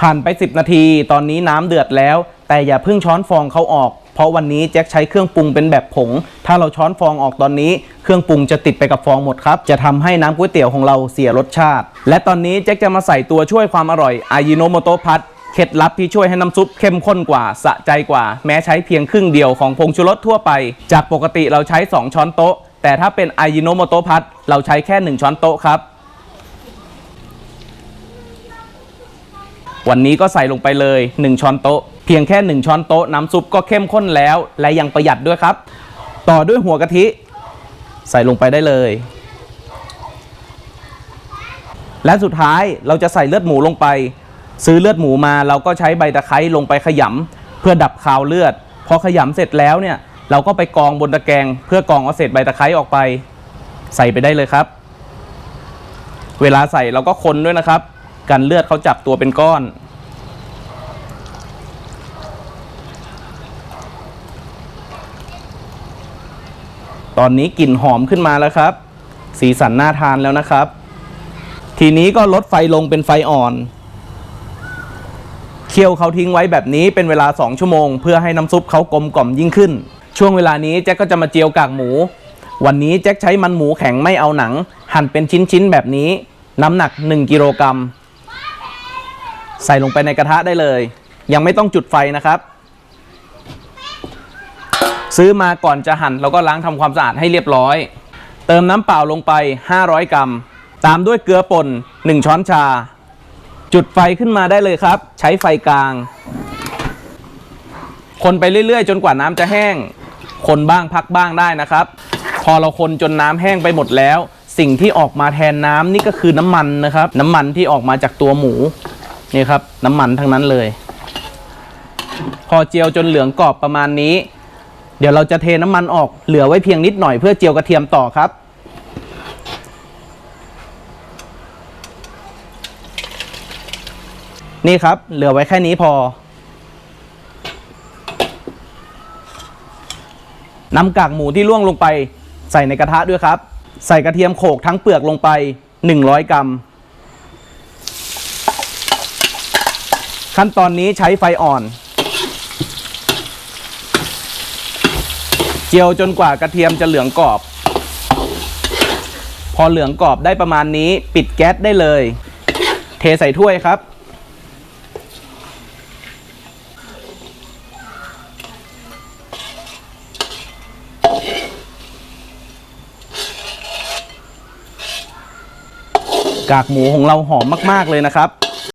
ผ่านไป 10 นาที ตอนนี้น้ำเดือดแล้ว แต่อย่าเพิ่งช้อนฟองเขาออก เพราะวันนี้แจ็คใช้เครื่องปรุงเป็นแบบผง ถ้าเราช้อนฟองออกตอนนี้ เครื่องปรุงจะติดไปกับฟองหมดครับ จะทำให้น้ำก๋วยเตี๋ยวของเราเสียรสชาติ และตอนนี้แจ็คจะมาใส่ตัวช่วยความอร่อยอายิโนโมโตพัทเคล็ดลับที่ช่วยให้น้ำซุปเข้มข้นกว่า สะใจกว่า แม้ใช้เพียงครึ่งเดียวของผงชูรสทั่วไป จากปกติเราใช้ 2 ช้อนโต๊ะ แต่ถ้าเป็นอายิโนโมโตพัทเราใช้แค่ 1 ช้อนโต๊ะครับ วันนี้ก็ใส่ลงไปเลย 1 ช้อนโต๊ะ เพียงแค่ 1 ช้อนโต๊ะน้ำซุปก็เข้มข้นแล้ว และยังประหยัดด้วยครับ ต่อด้วยหัวกะทิ ใส่ลงไปได้เลย และสุดท้ายเราจะใส่เลือดหมูลงไป ซื้อเลือดหมูมาเราก็ใช้ใบตะไคร้ลงไปขยำเพื่อดับคาวเลือด พอขยำเสร็จแล้วเนี่ยเราก็ไปกองบนตะแกรงเพื่อกองเอาเศษใบตะไคร้ออกไป ใส่ไปได้เลยครับ เวลาใส่เราก็คนด้วยนะครับ กันเลือดเขาจับตัวเป็นก้อน ตอนนี้กลิ่นหอมขึ้นมาแล้วครับ สีสันน่าทานแล้วนะครับ ทีนี้ก็ลดไฟลงเป็นไฟอ่อนเคี่ยวเขาทิ้งไว้แบบนี้เป็นเวลา 2 ชั่วโมง เพื่อให้น้ำซุปเขากลมกล่อมยิ่งขึ้น ช่วงเวลานี้แจ็คก็จะมาเจียวกากหมู วันนี้แจ็คใช้มันหมูแข็งไม่เอาหนัง หั่นเป็นชิ้นๆแบบนี้ น้ำหนัก 1 กิโลกรัม ใส่ลงไปในกระทะได้เลย ยังไม่ต้องจุดไฟนะครับ ซื้อมาก่อนจะหั่นเราก็ล้างทำความสะอาดให้เรียบร้อย เติมน้ำเปล่าลงไป 500 กรัม ตามด้วยเกลือป่น 1 ช้อนชา จุดไฟขึ้นมาได้เลยครับ ใช้ไฟกลาง คนไปเรื่อยๆ จนกว่าน้ำจะแห้ง คนบ้างพักบ้างได้นะครับ พอเราคนจนน้ำแห้งไปหมดแล้ว สิ่งที่ออกมาแทนน้ำนี่ก็คือน้ำมันนะครับ น้ำมันที่ออกมาจากตัวหมู นี่ครับน้ำมันทั้งนั้นเลย พอเจียวจนเหลืองกรอบประมาณนี้ เดี๋ยวเราจะเทน้ำมันออกเหลือไว้เพียงนิดหน่อยเพื่อเจียวกระเทียมต่อครับ นี่ครับ เหลือไว้แค่นี้พอ นำกากหมูที่ล่วงลงไป ใส่ในกระทะด้วยครับ ใส่กระเทียมโขกทั้งเปลือกลงไป 100 กรัม ขั้นตอนนี้ใช้ไฟอ่อน เจียวจนกว่ากระเทียมจะเหลืองกรอบ พอเหลืองกรอบได้ประมาณนี้ปิดแก๊สได้เลย เทใส่ถ้วยครับ กากหมูของเราหอมมาก ๆ เลยนะครับ